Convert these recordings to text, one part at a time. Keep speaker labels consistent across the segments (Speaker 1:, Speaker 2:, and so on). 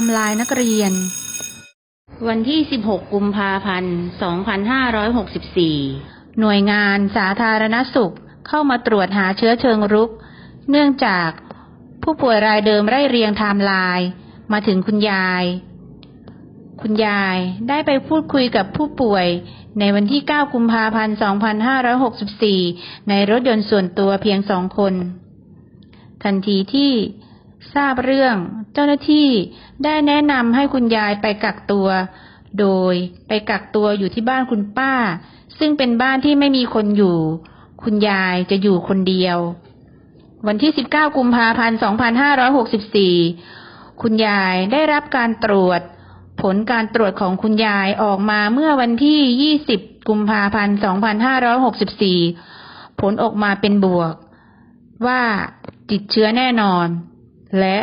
Speaker 1: ม์ไลน์นักเรียน วันที่ 16 กุมภาพันธ์ 2564 หน่วยงานสาธารณสุขเข้ามาตรวจหาเชื้อเชิงรุก เนื่องจากผู้ป่วยรายเดิมไล่เรียงไทม์ไลน์มาถึงคุณยาย คุณยายได้ไปพูดคุยกับผู้ป่วยในวันที่ 9 กุมภาพันธ์ 2564 ในรถยนต์ส่วนตัวเพียงสองคน ทันทีที่ ทราบเรื่อง เจ้าหน้าที่ได้แนะนำให้คุณยายไปกักตัว โดยไปกักตัวอยู่ที่บ้านคุณป้า ซึ่งเป็นบ้านที่ไม่มีคนอยู่ คุณยายจะอยู่คนเดียว วันที่ 19 กุมภาพันธ์ 2564 คุณยายได้รับการตรวจ ผลการตรวจของคุณยายออกมาเมื่อวันที่ 20 กุมภาพันธ์ 2564 ผลออกมาเป็นบวก ว่าติดเชื้อแน่นอน และ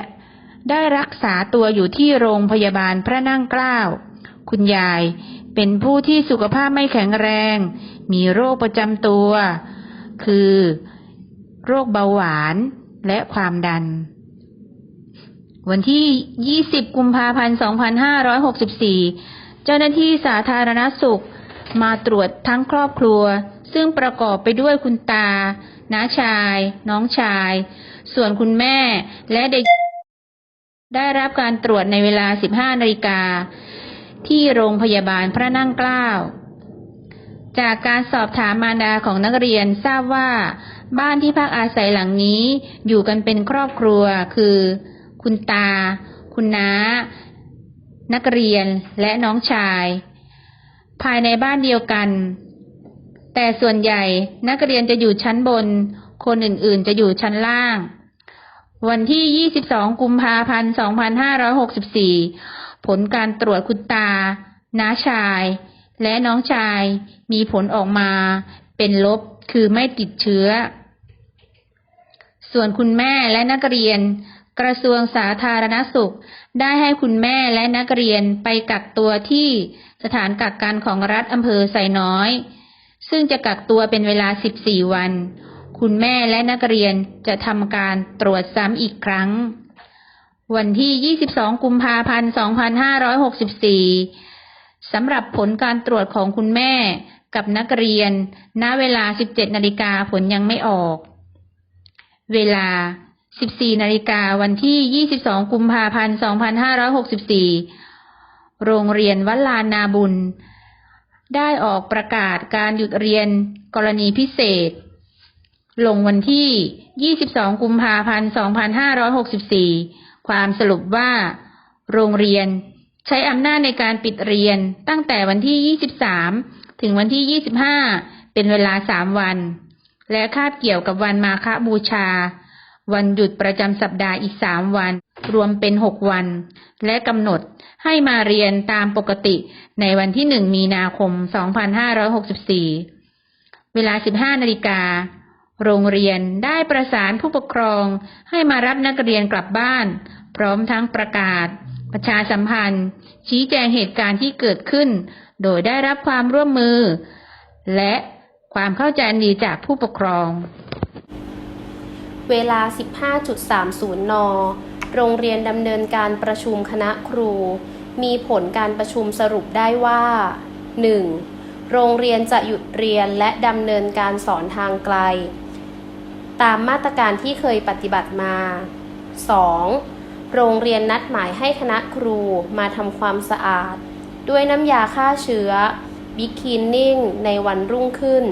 Speaker 1: ได้รักษาตัวอยู่ที่โรงพยาบาลพระนั่งเกล้า คุณยายเป็นผู้ที่สุขภาพไม่แข็งแรง มีโรคประจำตัว คือโรคเบาหวานและความดัน วันที่ 20 กุมภาพันธ์ 2564 เจ้าหน้าที่สาธารณสุขมาตรวจทั้งครอบครัว ซึ่งประกอบไปด้วยคุณตา น้าชาย น้องชาย ส่วนคุณแม่และเด็ก ได้รับการตรวจในเวลา 15นาฬิกา ที่โรงพยาบาลพระนั่งเกล้า จากการสอบถามมารดาของนักเรียนทราบว่า บ้านที่พักอาศัยหลังนี้อยู่กันเป็นครอบครัว คือ คุณตา คุณน้า นักเรียนและน้องชาย ภายในบ้านเดียวกัน แต่ส่วนใหญ่นักเรียนจะอยู่ชั้นบน คนอื่นๆจะอยู่ชั้นล่าง วันที่ 22 กุมภาพันธ์ 2564 ผลการตรวจคุณตา น้าชาย และน้องชายมีผลออกมาเป็นลบคือไม่ติดเชื้อ ส่วนคุณแม่และนักเรียนกระทรวงสาธารณสุข ได้ให้คุณแม่และนักเรียนไปกักตัวที่สถานกักกันของรัฐอำเภอไซน้อย ซึ่งจะกักตัวเป็นเวลา 14 วัน คุณแม่และนักเรียนจะทำการตรวจซ้ำอีกครั้ง วันที่ 22 กุมภาพันธ์ 2564 สำหรับผลการตรวจของคุณแม่กับนักเรียน ณ เวลา 17 นาฬิกาผลยังไม่ออก เวลา 14 นาฬิกาวันที่ 22 กุมภาพันธ์ 2564 โรงเรียนวัลานนาบุญ ได้ออกประกาศการหยุดเรียนกรณีพิเศษ ลงวันที่ 22 กุมภาพันธ์ 2564 ความสรุปว่า โรงเรียนใช้อำนาจในการปิดเรียนตั้งแต่วันที่ 23 ถึงวันที่ 25 เป็นเวลา 3 วัน และคาบเกี่ยวกับวันมาฆบูชา วันหยุดประจำสัปดาห์อีก 3 วัน รวมเป็น6วัน และกำหนดให้มาเรียนตามปกติในวันที่1มีนาคม 2564 เวลา 15นาฬิกา โรงเรียนได้ประสานผู้ปกครองให้มารับนักเรียนกลับบ้าน พร้อมทั้งประกาศ ประชาสัมพันธ์ ชี้แจงเหตุการณ์ที่เกิดขึ้น โดยได้รับความร่วมมือ และความเข้าใจดีจากผู้ปกครอง
Speaker 2: เวลา 15.30 น โรงเรียนดำเนินการประชุมคณะครู มีผลการประชุมสรุปได้ว่า 1. โรงเรียนจะหยุดเรียนและดำเนินการสอนทางไกล ตามมาตรการที่เคยปฏิบัติมา 2. โรงเรียนนัดหมายให้คณะครูมาทำความสะอาด ด้วยน้ำยาฆ่าเชื้อบิ๊กคินนิ่งในวันรุ่งขึ้น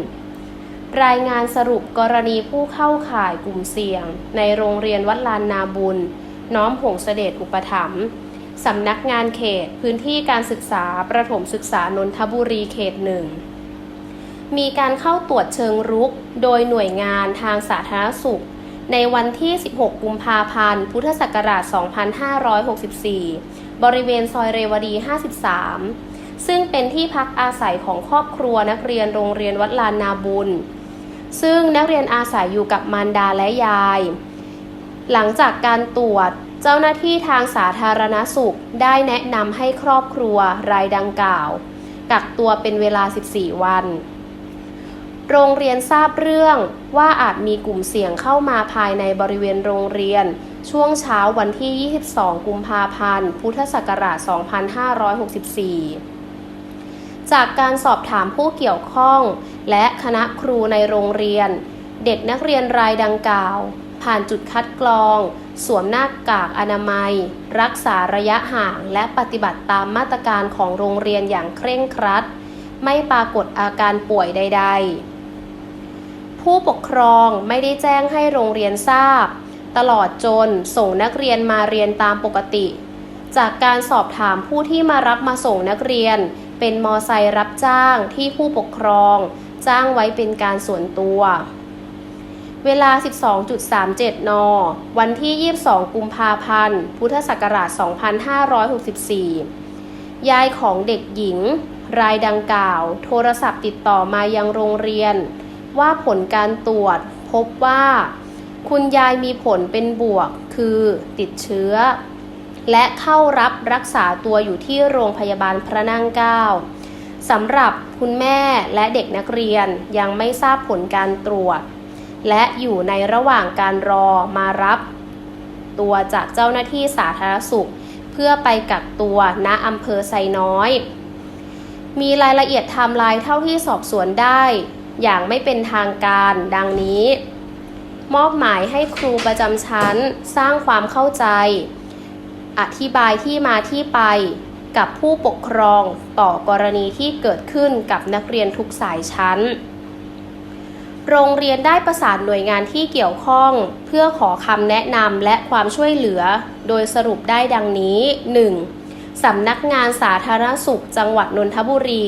Speaker 2: รายงานสรุปกรณีผู้เข้าข่ายกลุ่มเสี่ยง ในโรงเรียนวัดลานนาบุญ น้อมผงเสด็จอุปถัมภ์สำนักงานเขตพื้นที่การศึกษาประถมศึกษานนทบุรีเขตหนึ่งมีการเข้าตรวจเชิงรุก โดยหน่วยงานทางสาธารณสุข ในวันที่ 16 กุมภาพันธ์ พุทธศักราช 2564 บริเวณซอยเรวดี 53 ซึ่งเป็นที่พักอาศัยของครอบครัวนักเรียนโรงเรียนวัดลานนาบุญ ซึ่งนักเรียนอาศัยอยู่กับมารดาและยาย หลังจากการตรวจ เจ้าหน้าที่ทางสาธารณสุขได้แนะนำให้ครอบครัวรายดังกล่าว กักตัวเป็นเวลา 14 วัน โรงเรียนทราบเรื่องว่าอาจมีกลุ่มเสี่ยงเข้ามาภายในบริเวณโรงเรียน ช่วงเช้าวันที่ 22 กุมภาพันธ์ พุทธศักราช 2564จากการสอบถามผู้เกี่ยวข้อง และคณะครูในโรงเรียน เด็กนักเรียนรายดังกล่าว ผ่านจุดคัดกรอง สวมหน้ากากอนามัย รักษาระยะห่าง และปฏิบัติตามมาตรการของโรงเรียนอย่างเคร่งครัด ไม่ปรากฏอาการป่วยใด ๆ ผู้ปกครองไม่ได้แจ้งให้โรงเรียนทราบ ตลอดจนส่งนักเรียนมาเรียนตามปกติ จากการสอบถามผู้ที่มารับมาส่งนักเรียน เป็นมอไซค์รับจ้างที่ผู้ปกครอง จ้างไว้เป็นการส่วนตัว เวลา 12.37 น วันที่ 22 กุมภาพันธ์ พุทธศักราช 2564 ยายของเด็กหญิง รายดังกล่าว โทรศัพท์ติดต่อมายังโรงเรียน ว่าผลการตรวจพบว่า คุณยายมีผลเป็นบวก คือติดเชื้อ และเข้ารับรักษาตัวอยู่ที่โรงพยาบาลพระนั่งเกล้าสำหรับคุณแม่และเด็กนักเรียนยังไม่ทราบผลการตรวจ และอยู่ในระหว่างการรอมารับ ตัวจากเจ้าหน้าที่สาธารณสุข เพื่อไปกักตัวณอำเภอไซน้อย มีรายละเอียดไทม์ไลน์เท่าที่สอบสวนได้ อย่างไม่เป็นทางการดังนี้ มอบหมายให้ครูประจำชั้นสร้างความเข้าใจ อธิบายที่มาที่ไปกับผู้ปกครองต่อกรณีที่เกิดขึ้นกับนักเรียนทุกสายชั้น โรงเรียนได้ประสานหน่วยงานที่เกี่ยวข้อง เพื่อขอคำแนะนำและความช่วยเหลือ โดยสรุปได้ดังนี้ 1. สำนักงานสาธารณสุขจังหวัดนนทบุรี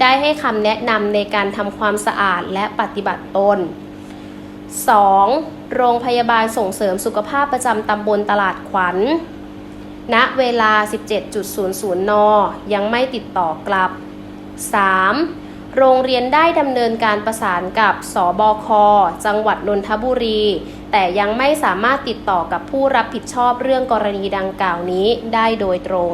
Speaker 2: ได้ให้คำแนะนำในการทำความสะอาดและปฏิบัติตน 2. โรงพยาบาลส่งเสริมสุขภาพประจำตำบลตลาดขวัญ ณ เวลา 17.00 น ยังไม่ติดต่อกลับ 3. โรงเรียนได้ดำเนินการประสานกับสบค จังหวัดนนทบุรี แต่ยังไม่สามารถติดต่อกับผู้รับผิดชอบเรื่องกรณีดังกล่าวนี้ได้โดยตรง